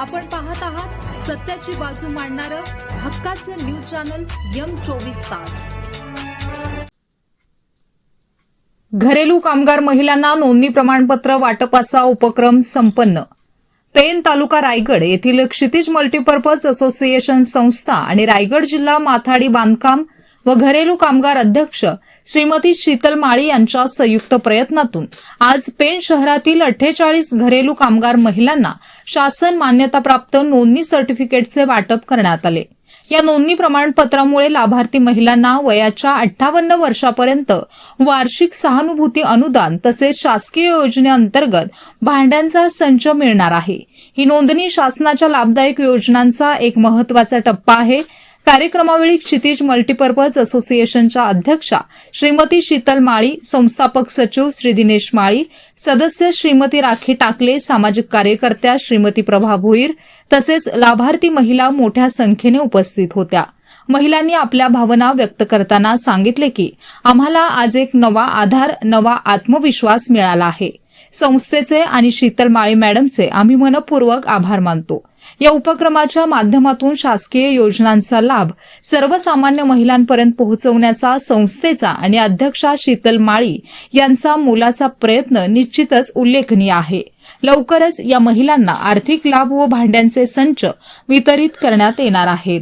आपण पाहत आहात सत्याची बाजू मांडणारं हक्काचं न्यूज चॅनल यम चोवीस तास. घरेलू कामगार महिलांना नोंदणी प्रमाणपत्र वाटपाचा उपक्रम संपन्न. पेन तालुका रायगड येथील क्षितिज मल्टीपर्पज असोसिएशन संस्था आणि रायगड जिल्हा माथाडी बांधकाम व घरेलू कामगार अध्यक्ष श्रीमती शीतल माळी यांच्या संयुक्त प्रयत्नातून आज पेण शहरातील अठ्ठेचाळीस घरेलू कामगार महिलांना शासन मान्यताप्राप्त नोंदणी सर्टिफिकेटचे वाटप करण्यात आले. या नोंदणी प्रमाणपत्रामुळे लाभार्थी महिलांना वयाच्या अठ्ठावन्न वर्षापर्यंत वार्षिक सहानुभूती अनुदान तसेच शासकीय योजनेअंतर्गत भांड्यांचा संच मिळणार आहे. ही नोंदणी शासनाच्या लाभदायक योजनांचा एक महत्त्वाचा टप्पा आहे. कार्यक्रमावेळी क्षितिज मल्टीपर्पज असोसिएशनच्या अध्यक्षा श्रीमती शीतल माळी संस्थापक सचिव श्री दिनेश माळी सदस्य श्रीमती राखी टाकले सामाजिक कार्यकर्त्या श्रीमती प्रभा भोईर तसेच लाभार्थी महिला मोठ्या संख्येने उपस्थित होत्या. महिलांनी आपल्या भावना व्यक्त करताना सांगितले की आम्हाला आज एक नवा आधार नवा आत्मविश्वास मिळाला आहे. संस्थेचे आणि शीतल माळी मॅडमचे आम्ही मनपूर्वक आभार मानतो. या उपक्रमाच्या माध्यमातून शासकीय योजनांचा लाभ सर्वसामान्य महिलांपर्यंत पोहोचवण्याचा संस्थेचा आणि अध्यक्षा शीतल माळी यांचा मोलाचा प्रयत्न निश्चितच उल्लेखनीय आहे. लवकरच या महिलांना आर्थिक लाभ व भांड्यांचे संच वितरित करण्यात येणार आहेत.